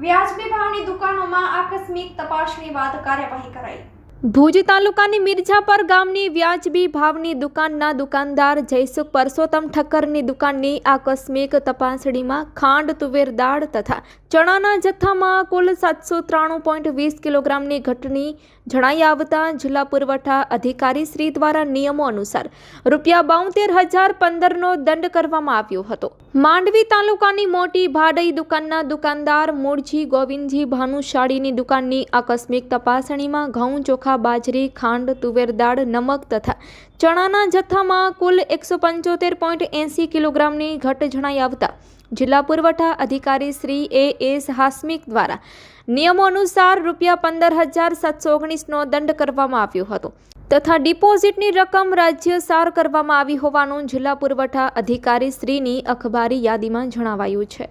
વ્યાજબી ભાવની દુકાનોમાં આકસ્મિક તપાસની બાદ કાર્યવાહી કરાઈ. ભુજ તાલુકાની મિર્જાપર ગામની વ્યાજબી ભાવની દુકાનના દુકાનદાર જયસુખ પરસોત્તમ ઠક્કરની દુકાનની આકસ્મિક તપાસણીમાં ખાંડ, તુવેર દાળ તથા ચણાના જથ્થામાં કુલ સાતસો ત્રાણું પોઈન્ટ વીસ કિલોગ્રામની ઘટની જણાઈ આવતા જિલ્લા પુરવઠા અધિકારી શ્રી દ્વારા નિયમો અનુસાર રૂપિયા બાઉતેર હજાર પંદરનો દંડ કરવામાં આવ્યો હતો. માંડવી તાલુકાની મોટી ભાડઈ દુકાનના દુકાનદાર મૂળજી ગોવિંદજી ભાનુશાળીની દુકાનની આકસ્મિક તપાસણીમાં ઘઉં ચોખા બાજરી, ખાંડ, તુવેર દાળ, નમક તથા ચણાના જથ્થામાં કુલ એકસો પંચોતેર પોઈન્ટ એંસી કિલોગ્રામની ઘટ જણાઈ આવતા જિલ્લા પુરવઠા અધિકારી શ્રી એ એસ હાસ્મિક દ્વારા નિયમો અનુસાર રૂપિયા પંદર હજાર સાતસો ઓગણીસનો દંડ કરવામાં આવ્યો હતો તથા ડિપોઝિટની રકમ રાજ્ય સાર કરવામાં આવી હોવાનું જિલ્લા પુરવઠા અધિકારી શ્રીની અખબારી યાદીમાં જણાવાયું છે.